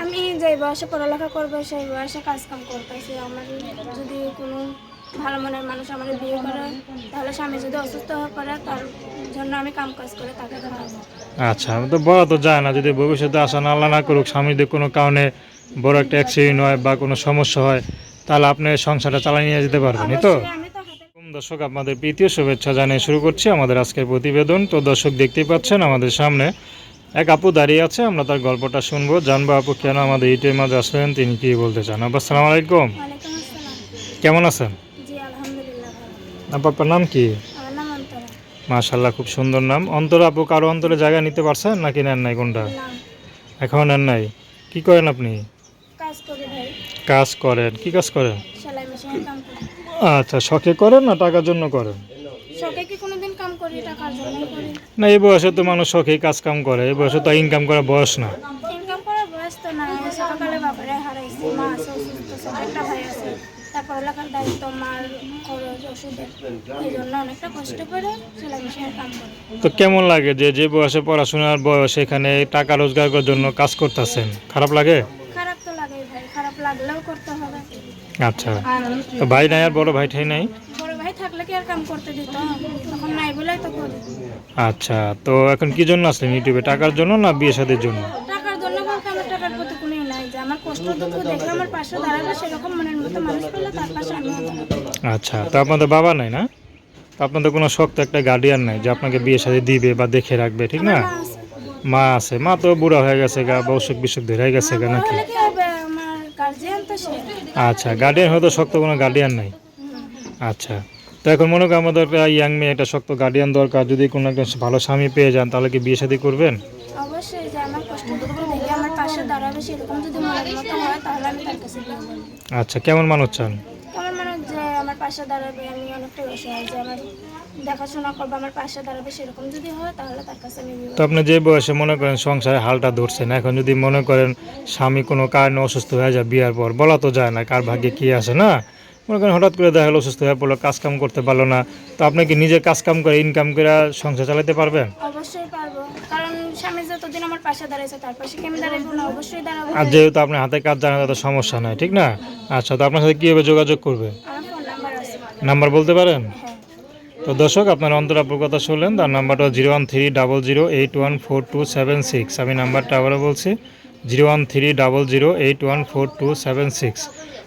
আমি যে বয়সে পড়ালেখা করব সেই বয়সে কাজ কাম করতেছি। আমার যদি কোনো ভালো মনের মানুষ আমার বিয়ে করে তাহলে স্বামী যদি অসুস্থ হয়ে পড়ে তার জন্য আমি কাম কাজ করে তাকে আচ্ছা আমি তো বলা তো যায় না যদি ভবিষ্যতে আসা না আল্লাহ না করুক স্বামী যদি কোনো কারণে বড় একটা অ্যাক্সিডেন্ট হয় বা কোনো সমস্যা হয় তাহলে আপনি সংসারটা চালিয়ে নিয়ে যেতে পারবেন তো? দর্শক আপনাদের প্রীতীয় শুভেচ্ছা জানিয়ে শুরু করছি আমাদের আজকের প্রতিবেদন। তো দর্শক দেখতেই পাচ্ছেন আমাদের সামনে এক আপু দাঁড়িয়ে আছে আমরা তার গল্পটা শুনব। জানব আপু কেন আমাদের ইটের মাঝে আসলেন তিনি কি বলতে চান? আপু আসসালামু আলাইকুম। কেমন আছেন? আপু আপনার নাম কি? মাশাল্লাহ খুব সুন্দর নাম। অন্তর আপু কারও অন্তরে জায়গা নিতে পারছেন নাকি নেন নাই কোনটা? এখন নেন নাই। কি করেন আপনি? কাজ করেন। কি কাজ করেন? আচ্ছা শখে করেন না টাকার জন্য করেন? না এই বয়সে তো মানুষ শখেই কাজ কাম করে। এই বয়সে তো ইনকাম করার বয়স না। ইনকাম করার বয়স তো না। ছোটকালে বাবারে হারাইছি মা আছে অসুস্থ ছোট একটা ভাই আছে তারপর এলাকার দায়িত্ব মার খরচ ওষুধের এই জন্য অনেকটা কষ্ট করে সেলাই মেশিনের কাম করি। তো কেমন লাগে যে যে বয়সে পড়াশোনার বয়স এখানে টাকা রোজগার করার জন্য কাজ করতেছেন? খারাপ লাগে? খারাপ তো লাগে ভাই খারাপ লাগলেও করতে হবে। আচ্ছা। তো ভাই নাই আর বড় ভাই ঠাই নাই? বড় ভাই কি আর কাম করতে দিত? তখন নাই বলেই তো করি। আচ্ছা তো এখন কি জন্য আসলেন? ইউটিউবে টাকার জন্য না বিয়ে শাদির জন্য? টাকার জন্য বলতে আমার টাকার প্রতি কোনো নাই। যে আমার কষ্ট দুঃখ দেখে আমার পাশে দাঁড়াবে সেরকম মনের মতো মানুষ পেলে তার পাশে আমিও আচ্ছা তো আপনাদের বাবা নাই না? তো আপনাদের কোনো শক্ত একটা গার্ডিয়ান নাই যে আপনাকে বিয়ে শাদি দিবে বা দেখে রাখবে ঠিক না? মা আছে। মা তো বুড়া হয়ে গেছে গা বা অসুখ বিসুখ ধরে গেছে গা নাকি? আচ্ছা গার্ডিয়ান হয়তো শক্ত কোনো গার্ডিয়ান নাই? আচ্ছা তো এখন মনে করেন আমাদের একটা ইয়াং মেয়ে একটা শক্ত গার্ডিয়ান দরকার। যদি কোনো একটা ভালো স্বামী পেয়ে যান তাহলে কি বিয়ে শাদী করবেন? অবশ্যই যে আমার কষ্ট দুঃখ দেখে আমার পাশে দাঁড়াবে সেরকম যদি মনের মতো হয় তাহলে আমি তার কাছে আচ্ছা কেমন মানুষ চান? আমার যে আমার পাশে দাঁড়াবে আমি অনেকটা অসহায় যে আমার দেখাশোনা করবে আমার পাশে দাঁড়াবে সেরকম যদি হয় তাহলে তার কাছে আমি তো আপনি যে বয়সে মনে করেন সংসারে হালটা ধরছেন এখন যদি মনে করেন স্বামী কোনো কারণে অসুস্থ হয়ে যায় বিয়ার পর বলা তো যায় না কার ভাগ্যে কি আছে না? মনে করেন হঠাৎ করে দেখা গেলো অসুস্থ হয়ে পড়ল কাজ কাম করতে পারল না। তো আপনি কি নিজে কাজ কাম করে ইনকাম করে সংসার চালাতে পারবেন? অবশ্যই পারব। কারণ স্বামী যতদিন আমার পাশে দাঁড়াইছে তার পাশে কি আমি দাঁড়াইবো না? অবশ্যই দাঁড়াবো। আর যেহেতু আপনার হাতে কাজ জানা তো সমস্যা নাই ঠিক না? আচ্ছা তো আপনার সাথে কীভাবে যোগাযোগ করবে? আমার ফোন নাম্বার আছে। নাম্বার বলতে পারেন? হ্যাঁ। তো দর্শক আপনার অন্তরাপুর কথা শুনলেন তার নাম্বারটা zero one three double zero eight one four two seven six. আমি নাম্বারটা আবারও বলছি zero one three double zero eight one four two seven six.